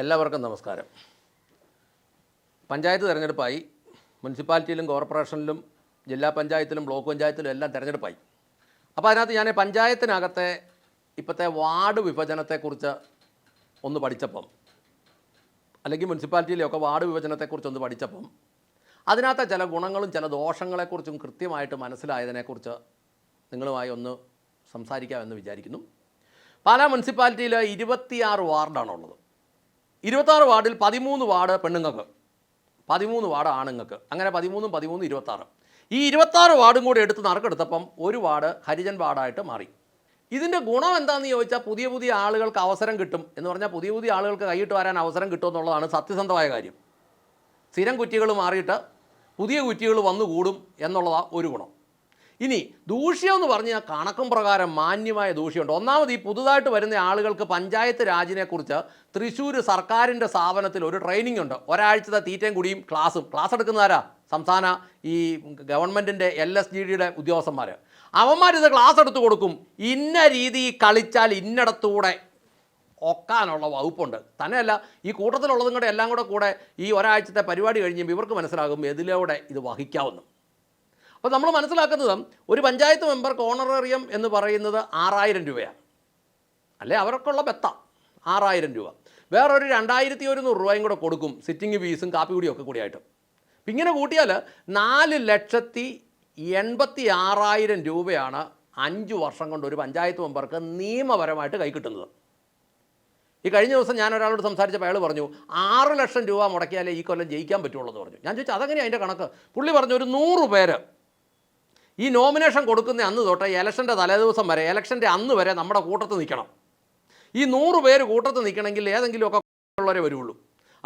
എല്ലാവർക്കും നമസ്കാരം. പഞ്ചായത്ത് തിരഞ്ഞെടുപ്പായി മുനിസിപ്പാലിറ്റിയിലും കോർപ്പറേഷനിലും ജില്ലാ പഞ്ചായത്തിലും ബ്ലോക്ക് പഞ്ചായത്തിലും എല്ലാം തിരഞ്ഞെടുപ്പായി. അപ്പോൾ അതിനകത്ത് ഞാൻ പഞ്ചായത്തിനകത്തെ ഇപ്പോഴത്തെ വാർഡ് വിഭജനത്തെക്കുറിച്ച് ഒന്ന് പഠിച്ചപ്പം അല്ലെങ്കിൽ മുനിസിപ്പാലിറ്റിയിലെയൊക്കെ വാർഡ് വിഭജനത്തെക്കുറിച്ച് ഒന്ന് പഠിച്ചപ്പം അതിനകത്തെ ചില ഗുണങ്ങളും ചില ദോഷങ്ങളെക്കുറിച്ചും കൃത്യമായിട്ട് മനസ്സിലായതിനെക്കുറിച്ച് നിങ്ങളുമായി ഒന്ന് സംസാരിക്കാമെന്ന് വിചാരിക്കുന്നു. പാലാ മുനിസിപ്പാലിറ്റിയിൽ ഇരുപത്തിയാറ് വാർഡാണുള്ളത്. ഇരുപത്താറ് വാർഡിൽ പതിമൂന്ന് വാർഡ് പെണ്ണുങ്ങൾക്ക്. പതിമൂന്ന് വാർഡ് ആണുങ്ങൾക്ക്. അങ്ങനെ പതിമൂന്നും പതിമൂന്നും ഇരുപത്താറ്. ഈ ഇരുപത്താറ് വാർഡും കൂടി എടുത്ത് നറുക്കെടുത്തപ്പം ഒരു വാർഡ് ഹരിജൻ വാർഡായിട്ട് മാറി. ഇതിന്റെ ഗുണം എന്താണെന്ന് ചോദിച്ചാൽ പുതിയ പുതിയ ആളുകൾക്ക് അവസരം കിട്ടും എന്ന് പറഞ്ഞാൽ പുതിയ പുതിയ ആളുകൾക്ക് കൈയിട്ട് വരാൻ അവസരം കിട്ടും എന്നുള്ളതാണ് സത്യസന്ധമായ കാര്യം. സ്ഥിരം കുറ്റികൾ മാറിയിട്ട് പുതിയ കുറ്റികൾ വന്നുകൂടും എന്നുള്ളതാണ് ഒരു ഗുണം. ഇനി ദൂഷ്യം എന്ന് പറഞ്ഞാൽ കണക്കും പ്രകാരം മാന്യമായ ദൂഷ്യമുണ്ട്. ഒന്നാമത് ഈ പുതുതായിട്ട് വരുന്ന ആളുകൾക്ക് പഞ്ചായത്ത് രാജിനെക്കുറിച്ച് തൃശ്ശൂർ സർക്കാരിന്റെ സ്ഥാപനത്തിൽ ഒരു ട്രെയിനിങ് ഉണ്ട്. ഒരാഴ്ചത്തെ തീറ്റയും കുടിയും ക്ലാസ്സും. ക്ലാസ് എടുക്കുന്നതാരാ സംസ്ഥാന ഈ ഗവൺമെന്റിന്റെ എൽ എസ് ജി ഡിയുടെ ഉദ്യോഗസ്ഥന്മാർ അവന്മാരിത് ക്ലാസ് എടുത്തു കൊടുക്കും. ഇന്ന രീതി കളിച്ചാൽ ഇന്നടത്തൂടെ ഒക്കാനുള്ള വകുപ്പുണ്ട്. തന്നെയല്ല ഈ കൂട്ടത്തിലുള്ളതും കൂടെ എല്ലാം കൂടെ കൂടെ ഈ ഒരാഴ്ചത്തെ പരിപാടി കഴിഞ്ഞ് ഇവർക്ക് മനസ്സിലാകും എതിലൂടെ ഇത് വഹിക്കാവുന്നു. അപ്പോൾ നമ്മൾ മനസ്സിലാക്കുന്നത് ഒരു പഞ്ചായത്ത് മെമ്പർക്ക് ഓണറേറിയം എന്ന് പറയുന്നത് ആറായിരം രൂപയാണ്. അല്ലെ? അവർക്കുള്ള ബെത്ത. ആറായിരം രൂപ. വേറൊരു രണ്ടായിരത്തി ഒരുന്നൂറ് രൂപയും കൂടെ കൊടുക്കും സിറ്റിംഗ് ഫീസും കാപ്പി കുടിയും ഒക്കെ കൂടിയായിട്ട്. അപ്പം ഇങ്ങനെ കൂട്ടിയാൽ നാല് ലക്ഷത്തി എൺപത്തി ആറായിരം രൂപയാണ് അഞ്ച് വർഷം കൊണ്ട് ഒരു പഞ്ചായത്ത് മെമ്പർക്ക് നിയമപരമായിട്ട് കൈ കിട്ടുന്നത്. ഈ കഴിഞ്ഞ ദിവസം ഞാൻ ഒരാളോട് സംസാരിച്ചപ്പോൾ അയാൾ പറഞ്ഞു ആറ് ലക്ഷം രൂപ മുടക്കിയാലേ ഈ കൊല്ലം ജയിക്കാൻ പറ്റുള്ളൂ എന്ന് പറഞ്ഞു. ഞാൻ ചോദിച്ചു അതെങ്ങനെയാണ് അതിന്റെ കണക്ക്? പുള്ളി പറഞ്ഞു ഒരു നൂറ് പേര് ഈ നോമിനേഷൻ കൊടുക്കുന്ന അന്ന് തൊട്ട് ഇലക്ഷന്റെ തലേദിവസം വരെ ഇലക്ഷന്റെ അന്ന് വരെ നമ്മുടെ കൂട്ടത്ത് നിൽക്കണം. ഈ നൂറ് പേര് കൂട്ടത്ത് നിൽക്കണമെങ്കിൽ ഏതെങ്കിലുമൊക്കെ ഉള്ളവരെ വരുള്ളൂ.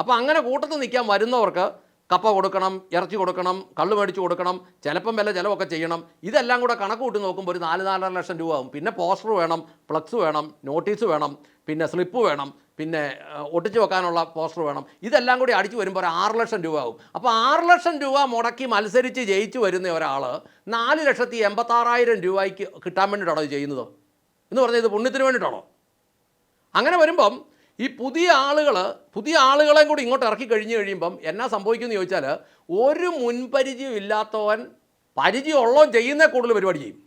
അപ്പോൾ അങ്ങനെ കൂട്ടത്ത് നിൽക്കാൻ വരുന്നവർക്ക് കപ്പ കൊടുക്കണം ഇറച്ചി കൊടുക്കണം കള്ള് മേടിച്ച് കൊടുക്കണം ചിലപ്പം വില ചിലവൊക്കെ ചെയ്യണം. ഇതെല്ലാം കൂടെ കണക്ക് കൂട്ടി നോക്കുമ്പോൾ ഒരു നാല് നാലര ലക്ഷം രൂപ ആവും. പിന്നെ പോസ്റ്റർ വേണം ഫ്ലക്സ് വേണം നോട്ടീസ് വേണം പിന്നെ സ്ലിപ്പ് വേണം. പിന്നെ ഒട്ടിച്ചു വെക്കാനുള്ള പോസ്റ്റർ വേണം. ഇതെല്ലാം കൂടി അടിച്ചു വരുമ്പോൾ ഒരു ആറ് ലക്ഷം രൂപ ആവും. അപ്പോൾ ആറ് ലക്ഷം രൂപ മുടക്കി മത്സരിച്ച് ജയിച്ചു വരുന്ന ഒരാൾ നാല് ലക്ഷത്തി എൺപത്താറായിരം രൂപയ്ക്ക് കിട്ടാൻ വേണ്ടിയിട്ടാണോ ഇത് ചെയ്യുന്നത്? എന്ന് പറഞ്ഞാൽ ഇത് പുണ്യത്തിന് വേണ്ടിയിട്ടാണോ? അങ്ങനെ വരുമ്പം ഈ പുതിയ ആളുകൾ പുതിയ ആളുകളെയും കൂടി ഇങ്ങോട്ട് ഇറക്കി കഴിഞ്ഞ് കഴിയുമ്പം എന്നാ സംഭവിക്കുമെന്ന് ചോദിച്ചാൽ ഒരു മുൻപരിചയം ഇല്ലാത്തവൻ പരിചയമുള്ളവൻ ചെയ്യുന്ന കൂടുതൽ പരിപാടി ചെയ്യും.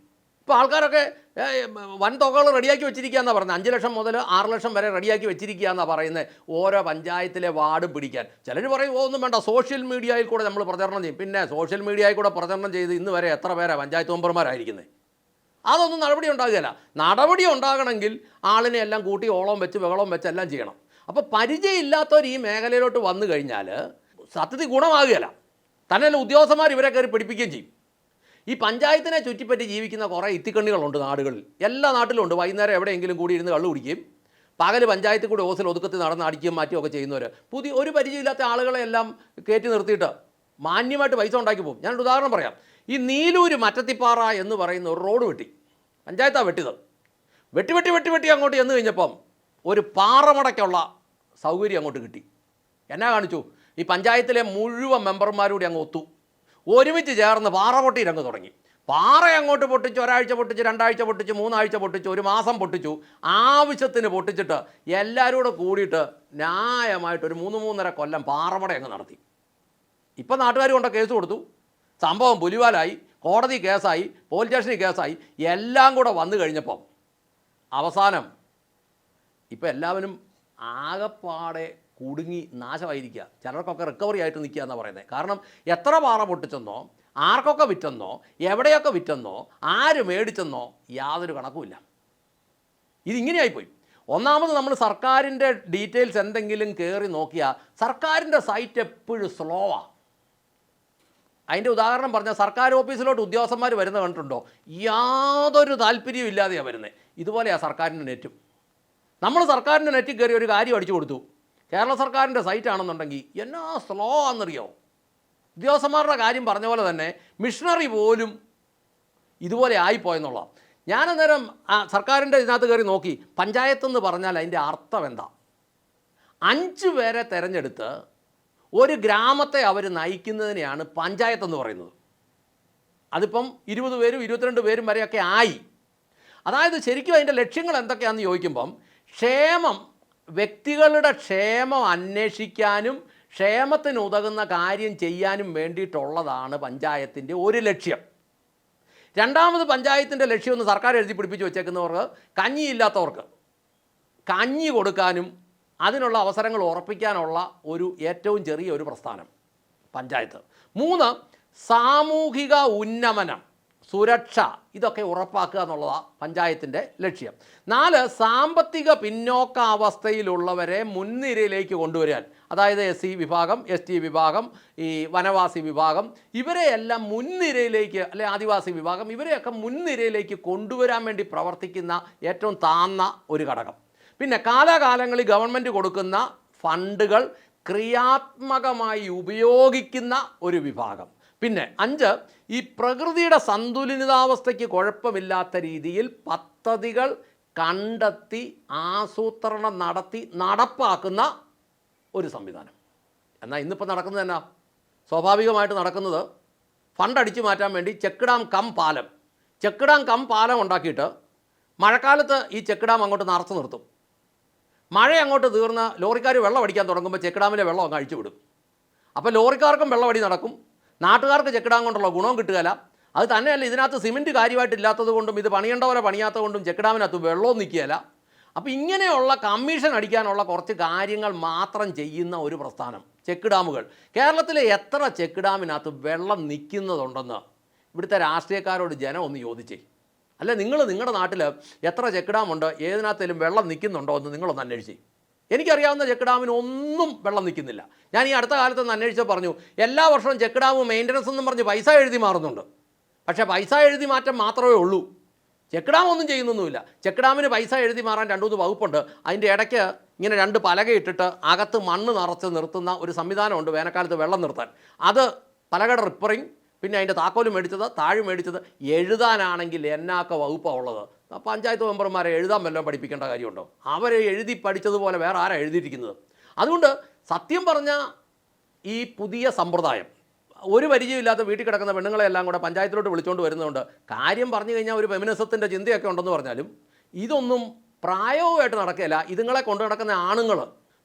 ഇപ്പോൾ ആൾക്കാരൊക്കെ വൻ തുകകൾ റെഡിയാക്കി വെച്ചിരിക്കുക എന്നാണ് പറയുന്നത്. അഞ്ച് ലക്ഷം മുതൽ ആറ് ലക്ഷം വരെ റെഡിയാക്കി വെച്ചിരിക്കുക എന്നാണ് പറയുന്നത് ഓരോ പഞ്ചായത്തിലെ വാർഡ് പിടിക്കാൻ. ചിലർ പറയും ഒന്നും വേണ്ട സോഷ്യൽ മീഡിയയിൽ കൂടെ നമ്മൾ പ്രചരണം ചെയ്യും. പിന്നെ സോഷ്യൽ മീഡിയയിൽ കൂടെ പ്രചരണം ചെയ്ത് ഇന്ന് വരെ എത്ര പേരാണ് പഞ്ചായത്ത് മെമ്പർമാരായിരിക്കുന്നത് അതൊന്നും നടപടി ഉണ്ടാകുകയില്ല. നടപടി ഉണ്ടാകണമെങ്കിൽ ആളിനെ എല്ലാം കൂട്ടി ഓളം വെച്ച് ബഹളം വെച്ച് എല്ലാം ചെയ്യണം. അപ്പോൾ പരിചയമില്ലാത്തവർ ഈ മേഖലയിലോട്ട് വന്നു കഴിഞ്ഞാൽ സത്യത്തിൽ ഗുണമാകുകയില്ല. തന്നെ ഉദ്യോഗസ്ഥന്മാർ ഇവരെ കയറി പഠിപ്പിക്കുകയും ചെയ്യും. ഈ പഞ്ചായത്തിനെ ചുറ്റിപ്പറ്റി ജീവിക്കുന്ന കുറേ ഇത്തിക്കണ്ണികളുണ്ട് നാടുകളിൽ. എല്ലാ നാട്ടിലുണ്ട്. വൈകുന്നേരം എവിടെയെങ്കിലും കൂടി ഇരുന്ന് കള്ളു കുടിക്കുകയും പകൽ പഞ്ചായത്തിൽ കൂടി ഓസിൽ ഒതുക്കത്തിൽ നടന്ന് അടിക്കുകയും മാറ്റുകയും ഒക്കെ ചെയ്യുന്നവർ പുതിയ ഒരു പരിചയമില്ലാത്ത ആളുകളെ എല്ലാം കയറ്റി നിർത്തിയിട്ട് മാന്യമായിട്ട് പൈസ ഉണ്ടാക്കി പോകും. ഞാനൊരു ഉദാഹരണം പറയാം. ഈ നീലൂര് മറ്റത്തിപ്പാറ എന്ന് പറയുന്ന ഒരു റോഡ് വെട്ടി. പഞ്ചായത്താണ് വെട്ടിയത്. വെട്ടി വെട്ടി വെട്ടി വെട്ടി അങ്ങോട്ട് ചെന്ന് കഴിഞ്ഞപ്പം ഒരു പാറമടയ്ക്കുള്ള സൗകര്യം അങ്ങോട്ട് കിട്ടി. എന്നാ കാണിച്ചു? ഈ പഞ്ചായത്തിലെ മുഴുവൻ മെമ്പർമാരൂടെ അങ്ങ് ഒത്തു. ഒരുമിച്ച് ചേർന്ന് പാറ പൊട്ടിയിരങ്ങ് തുടങ്ങി. പാറ അങ്ങോട്ട് പൊട്ടിച്ചു ഒരാഴ്ച പൊട്ടിച്ച് രണ്ടാഴ്ച പൊട്ടിച്ച് മൂന്നാഴ്ച പൊട്ടിച്ചു ഒരു മാസം പൊട്ടിച്ചു. ആവശ്യത്തിന് പൊട്ടിച്ചിട്ട് എല്ലാവരും കൂടെ കൂടിയിട്ട് ന്യായമായിട്ട് ഒരു മൂന്ന് മൂന്നര കൊല്ലം പാറമട അങ്ങ് നടത്തി. ഇപ്പം നാട്ടുകാർ കൊണ്ട് കേസ് കൊടുത്തു. സംഭവം പുലിവാലായി കോടതി കേസായി പോലീസ് സ്റ്റേഷനിൽ കേസായി എല്ലാം കൂടെ വന്നു കഴിഞ്ഞപ്പം അവസാനം ഇപ്പം എല്ലാവരും ആകപ്പാടെ കുടുങ്ങി നാശമായിരിക്കുക. ചിലർക്കൊക്കെ റിക്കവറി ആയിട്ട് നിൽക്കുക എന്നാണ് പറയുന്നത്. കാരണം എത്ര പാറ പൊട്ടിച്ചെന്നോ ആർക്കൊക്കെ വിറ്റെന്നോ എവിടെയൊക്കെ വിറ്റെന്നോ ആര് മേടിച്ചെന്നോ യാതൊരു കണക്കുമില്ല. ഇതിങ്ങനെയായിപ്പോയി. ഒന്നാമത് നമ്മൾ സർക്കാരിന്റെ ഡീറ്റെയിൽസ് എന്തെങ്കിലും കയറി നോക്കിയാൽ സർക്കാരിന്റെ സൈറ്റ് എപ്പോഴും സ്ലോ സ്ലോവാണ് അതിന്റെ ഉദാഹരണം പറഞ്ഞാൽ സർക്കാർ ഓഫീസിലോട്ട് ഉദ്യോഗസ്ഥന്മാർ വരുന്ന കണ്ടിട്ടുണ്ടോ? യാതൊരു താല്പര്യവും ഇല്ലാതെയാണ് വരുന്നത്. ഇതുപോലെയാണ് സർക്കാരിന്റെ നെറ്റും. നമ്മൾ സർക്കാരിന്റെ നെറ്റിൽ കയറി ഒരു കാര്യം അടിച്ചു കൊടുത്തു. കേരള സർക്കാരിന്റെ സൈറ്റ് ആണെന്നുണ്ടെങ്കിൽ എന്നാ സ്ലോ ആണെന്നറിയോ? ഉദ്യോഗസ്ഥന്മാരുടെ കാര്യം പറഞ്ഞ പോലെ തന്നെ മിഷണറി പോലും ഇതുപോലെ ആയിപ്പോയെന്നുള്ള ഞാൻ അന്നേരം ആ സർക്കാരിന്റെ ഇതിനകത്ത് കയറി നോക്കി. പഞ്ചായത്ത് എന്ന് പറഞ്ഞാൽ അതിന്റെ അർത്ഥം എന്താ? അഞ്ച് പേരെ തിരഞ്ഞെടുത്ത് ഒരു ഗ്രാമത്തെ അവർ നയിക്കുന്നതിനെയാണ് പഞ്ചായത്ത് എന്ന് പറയുന്നത്. അതിപ്പം ഇരുപത് പേരും ഇരുപത്തിരണ്ട് പേരും വരെയൊക്കെ ആയി. അതായത് ശരിക്കും അതിന്റെ ലക്ഷ്യങ്ങൾ എന്തൊക്കെയാണെന്ന് ചോദിക്കുമ്പം ക്ഷേമം വ്യക്തികളുടെ ക്ഷേമം അന്വേഷിക്കാനും ക്ഷേമത്തിന് ഉതകുന്ന കാര്യം ചെയ്യാനും വേണ്ടിയിട്ടുള്ളതാണ് പഞ്ചായത്തിന്റെ ഒരു ലക്ഷ്യം. രണ്ടാമത് പഞ്ചായത്തിന്റെ ലക്ഷ്യം ഒന്ന് സർക്കാർ എഴുതി പിടിപ്പിച്ച് വെച്ചേക്കുന്നവർക്ക് കഞ്ഞിയില്ലാത്തവർക്ക് കഞ്ഞി കൊടുക്കാനും അതിനുള്ള അവസരങ്ങൾ ഉറപ്പിക്കാനുള്ള ഒരു ഏറ്റവും ചെറിയ ഒരു പ്രസ്ഥാനം പഞ്ചായത്ത്. മൂന്ന് സാമൂഹിക ഉന്നമനം. സുരക്ഷ ഇതൊക്കെ ഉറപ്പാക്കുക എന്നുള്ളതാണ് പഞ്ചായത്തിന്റെ ലക്ഷ്യം. നാല് സാമ്പത്തിക പിന്നോക്കാവസ്ഥയിലുള്ളവരെ മുൻനിരയിലേക്ക് കൊണ്ടുവരാൻ. അതായത് എസ് സി വിഭാഗം എസ് ടി വിഭാഗം ഈ വനവാസി വിഭാഗം ഇവരെയെല്ലാം മുൻനിരയിലേക്ക് അല്ലെ ആദിവാസി വിഭാഗം ഇവരെയൊക്കെ മുൻനിരയിലേക്ക് കൊണ്ടുവരാൻ വേണ്ടി പ്രവർത്തിക്കുന്ന ഏറ്റവും താന്ന ഒരു ഘടകം. പിന്നെ കാലാകാലങ്ങളിൽ ഗവൺമെന്റ് കൊടുക്കുന്ന ഫണ്ടുകൾ ക്രിയാത്മകമായി ഉപയോഗിക്കുന്ന ഒരു വിഭാഗം. പിന്നെ അഞ്ച് ഈ പ്രകൃതിയുടെ സന്തുലിതാവസ്ഥയ്ക്ക് കുഴപ്പമില്ലാത്ത രീതിയിൽ പദ്ധതികൾ കണ്ടെത്തി ആസൂത്രണം നടത്തി നടപ്പാക്കുന്ന ഒരു സംവിധാനം. എന്നാൽ ഇന്നിപ്പോൾ നടക്കുന്നത് എന്നാ? സ്വാഭാവികമായിട്ട് നടക്കുന്നത് ഫണ്ട് അടിച്ചു മാറ്റാൻ വേണ്ടി ചെക്ക് ഡാം കം പാലം. ചെക്ക് ഡാം കം പാലം ഉണ്ടാക്കിയിട്ട് മഴക്കാലത്ത് ഈ ചെക്ക് ഡാം അങ്ങോട്ട് നിറച്ചു നിർത്തും. മഴ അങ്ങോട്ട് തീർന്ന് ലോറിക്കാർ വെള്ളം അടിക്കാൻ തുടങ്ങുമ്പോൾ ചെക്ക് ഡാമിലെ വെള്ളം അങ്ങ് അഴിച്ചു വിടും. അപ്പോൾ ലോറിക്കാർക്കും വെള്ളമടി നടക്കും നാട്ടുകാർക്ക് ചെക്കിടാൻ കൊണ്ടുള്ള ഗുണവും കിട്ടുകയില്ല. അത് തന്നെയല്ല ഇതിനകത്ത് സിമെന്റ് കാര്യമായിട്ടില്ലാത്തത് കൊണ്ടും ഇത് പണിയേണ്ടവരെ പണിയാത്തത് കൊണ്ടും ചെക്കിടാമിനകത്ത് വെള്ളവും നിൽക്കുകയില്ല. അപ്പോൾ ഇങ്ങനെയുള്ള കമ്മീഷൻ അടിക്കാനുള്ള കുറച്ച് കാര്യങ്ങൾ മാത്രം ചെയ്യുന്ന ഒരു പ്രസ്ഥാനം ചെക്ക് ഡാമുകൾ കേരളത്തിലെ എത്ര ചെക്ക് ഡാമിനകത്ത് വെള്ളം നിൽക്കുന്നതുണ്ടെന്ന് ഇവിടുത്തെ രാഷ്ട്രീയക്കാരോട് ജനം ഒന്ന് ചോദിച്ചേ. അല്ല നിങ്ങൾ നിങ്ങളുടെ നാട്ടിൽ എത്ര ചെക്ക് ഡാമുണ്ട് ഏതിനകത്തേലും വെള്ളം നിൽക്കുന്നുണ്ടോ എന്ന് നിങ്ങളൊന്ന് അന്വേഷിച്ചേ. എനിക്കറിയാവുന്ന ചെക്ക് ഡാമിന് ഒന്നും വെള്ളം നിൽക്കുന്നില്ല. ഞാൻ ഈ അടുത്ത കാലത്ത് നിന്ന് അന്വേഷിച്ച് പറഞ്ഞു എല്ലാ വർഷവും ചെക്ക് ഡാം മെയിന്റനൻസ് എന്നും പറഞ്ഞ് പൈസ എഴുതി മാറുന്നുണ്ട്. പക്ഷേ പൈസ എഴുതി മാറ്റം മാത്രമേ ഉള്ളൂ. ചെക്ക് ഡാം ഒന്നും ചെയ്യുന്നൊന്നുമില്ല. ചെക്ക് ഡാമിന് പൈസ എഴുതി മാറാൻ രണ്ടു മൂന്ന് വകുപ്പുണ്ട്. അതിന്റെ ഇടയ്ക്ക് ഇങ്ങനെ രണ്ട് പലക ഇട്ടിട്ട് അകത്ത് മണ്ണ് നിറച്ച് നിർത്തുന്ന ഒരു സംവിധാനമുണ്ട് വേനൽക്കാലത്ത് വെള്ളം നിർത്താൻ. അത് പലകയുടെ റിപ്പറിങ് പിന്നെ അതിന്റെ താക്കോലും മേടിച്ചത് താഴ് മേടിച്ചത് എഴുതാനാണെങ്കിൽ എന്നാക്ക വകുപ്പാണ് ഉള്ളത്. പഞ്ചായത്ത് മെമ്പർമാരെ എഴുതാൻ വല്ലതും പഠിപ്പിക്കേണ്ട കാര്യമുണ്ടോ? അവരെ എഴുതി പഠിച്ചതുപോലെ വേറെ ആരാ എഴുതിയിരിക്കുന്നത്? അതുകൊണ്ട് സത്യം പറഞ്ഞ ഈ പുതിയ സമ്പ്രദായം ഒരു പരിചയമില്ലാത്ത വീട്ടിൽ കിടക്കുന്ന പെണ്ണുങ്ങളെല്ലാം കൂടെ പഞ്ചായത്തിലോട്ട് വിളിച്ചുകൊണ്ട് വരുന്നതുകൊണ്ട് കാര്യം പറഞ്ഞു കഴിഞ്ഞാൽ ഒരു ഫെമിനിസത്തിന്റെ ചിന്തയൊക്കെ ഉണ്ടെന്ന് പറഞ്ഞാലും ഇതൊന്നും പ്രായോഗികമായിട്ട് നടക്കില്ല ഇതുങ്ങളെ കൊണ്ടു നടക്കുന്ന ആണുങ്ങൾ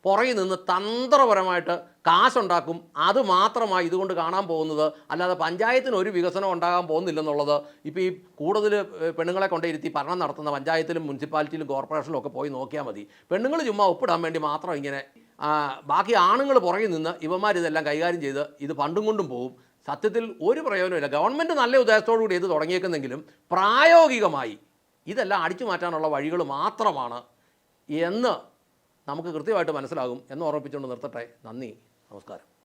പുറകിൽ നിന്ന് തന്ത്രപരമായിട്ട് കാശുണ്ടാക്കും. അത് മാത്രമായി ഇതുകൊണ്ട് കാണാൻ പോകുന്നത്. അല്ലാതെ പഞ്ചായത്തിന് ഒരു വികസനം ഉണ്ടാകാൻ പോകുന്നില്ലെന്നുള്ളത് ഇപ്പോൾ ഈ കൂടുതൽ പെണ്ണുങ്ങളെ കൊണ്ടിരുത്തി ഭരണം നടത്തുന്ന പഞ്ചായത്തിലും മുനിസിപ്പാലിറ്റിയിലും കോർപ്പറേഷനിലും ഒക്കെ പോയി നോക്കിയാൽ മതി. പെണ്ണുങ്ങൾ ചുമ്മാ ഒപ്പിടാൻ വേണ്ടി മാത്രം ഇങ്ങനെ ബാക്കി ആണുങ്ങൾ പുറകിൽ നിന്ന് ഇവന്മാർ ഇതെല്ലാം കൈകാര്യം ചെയ്ത് ഇത് പണ്ടും കൊണ്ടും പോകും സത്യത്തിൽ ഒരു പ്രയോജനമില്ല ഗവൺമെന്റ് നല്ല ഉദ്ദേശത്തോടു കൂടി ഇത് തുടങ്ങിയേക്കുന്നെങ്കിലും പ്രായോഗികമായി ഇതെല്ലാം അടിച്ചു മാറ്റാനുള്ള വഴികൾ മാത്രമാണ് എന്ന് നമുക്ക് കൃത്യമായിട്ട് മനസ്സിലാകും എന്ന് ഓർമ്മിപ്പിച്ചുകൊണ്ട് നിർത്തട്ടെ. നന്ദി. നമസ്കാരം.